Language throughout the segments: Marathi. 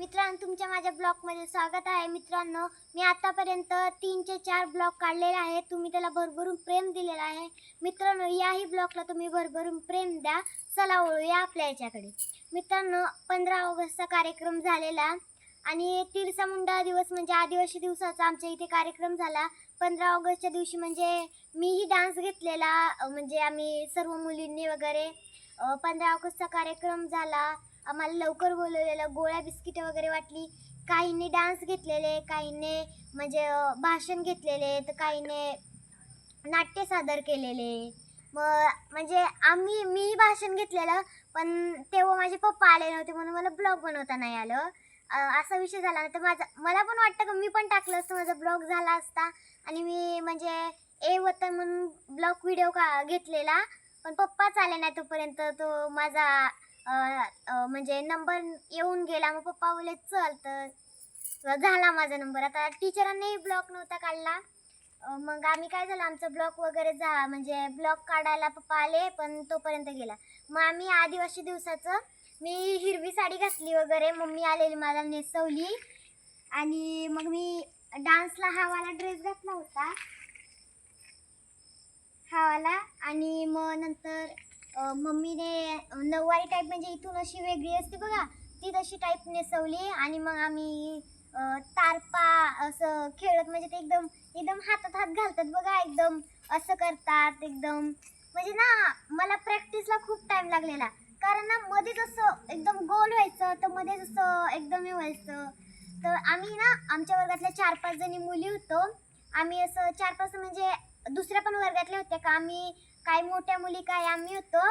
मित्रांनो तुमच्या माझ्या ब्लॉगमध्ये स्वागत आहे. मित्रांनो मी आतापर्यंत तीनचे चार ब्लॉग काढलेले आहेत. तुम्ही त्याला भरभरून प्रेम दिलेला आहे. मित्रांनो याही ब्लॉगला तुम्ही भरभरून प्रेम द्या. चला ओळूया आपल्या याच्याकडे. मित्रांनो पंधरा ऑगस्टचा कार्यक्रम झालेला आणि तिरसा मुंडा दिवस म्हणजे आदिवासी दिवसाचा आमच्या इथे कार्यक्रम झाला. पंधरा ऑगस्टच्या दिवशी म्हणजे मीही डान्स घेतलेला म्हणजे आम्ही सर्व मुलींनी वगैरे पंधरा ऑगस्टचा कार्यक्रम झाला. आम्हाला लवकर बोलवलेलं गोळ्या बिस्किटं वगैरे वाटली. काहींनी डान्स घेतलेले काहींनी म्हणजे भाषण घेतलेले तर काहीने नाट्य सादर केलेले. मग म्हणजे आम्ही मी भाषण घेतलेलं पण तेव्हा माझे पप्पा आले नव्हते म्हणून मला ब्लॉग बनवता नाही आलं. असा विषय झाला तर माझा मला पण वाटतं का मी पण टाकलं असतं माझा ब्लॉग झाला असता. आणि मी म्हणजे ए वतन म्हणून ब्लॉग व्हिडिओ का घेतलेला पण पप्पाच आले नाही तोपर्यंत तो माझा म्हणजे नंबर येऊन गेला मग पप्पा बोलले चल तर. झाला माझा नंबर आता टीचरांनीही ब्लॉक नव्हता काढला. मग आम्ही काय झालं आमचं ब्लॉक वगैरे जा म्हणजे ब्लॉक काढायला पप्पा आले पण तोपर्यंत गेला. मग आम्ही आदिवासी दिवसाचं मी हिरवी साडी घातली वगैरे मम्मी आलेली मला नेसवली. आणि मग मी डान्सला हा वाला ड्रेस घातला होता. हा वाला आणि मग नंतर मम्मीने नऊवारी टाईप म्हणजे इथून अशी वेगळी असते बघा. ती तशी टाईप नेसवली आणि मग आम्ही तारपा असं खेळत म्हणजे ते एकदम एकदम हातात हात घालतात बघा. एकदम असं करतात एकदम. म्हणजे ना मला प्रॅक्टिसला खूप टाइम लागलेला. कारण ना मध्येच असं एकदम गोल व्हायचं तर मध्येच असं एकदम हे व्हायचं. तर आम्ही ना आमच्या वर्गातल्या चार पाच जणी मुली होतो. आम्ही असं चार पाच म्हणजे दुसऱ्या पण वर्गातल्या होत्या का आम्ही काही मोठ्या मुली काय आम्ही होतो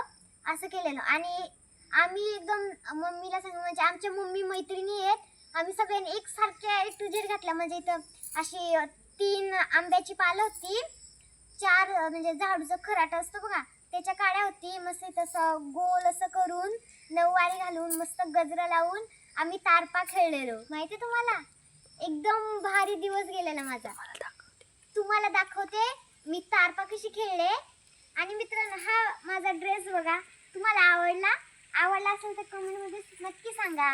असं केलेलं. आणि आम्ही एकदम मम्मीला सांग म्हणजे आमच्या मम्मी मैत्रिणी आहेत आम्ही सगळ्यांनी एकसारख्या टू झेड घातल्या. म्हणजे इथं अशी तीन आंब्याची पालं होती चार म्हणजे झाडूचं खराट असतं बघा त्याच्या काड्या होती. मस्त असं गोल असं करून नऊवारी घालून मस्त गजरा लावून आम्ही तारपा खेळलेलो. माहिती तुम्हाला? एकदम भारी दिवस गेलेला माझा. तुम्हाला दाखवते? मी तारपा कशी खेळले? आणि मित्रांनो हा माझा ड्रेस बघा. तुम्हाला आवडला? आवडला असेल तर कमेंटमध्ये नक्की सांगा.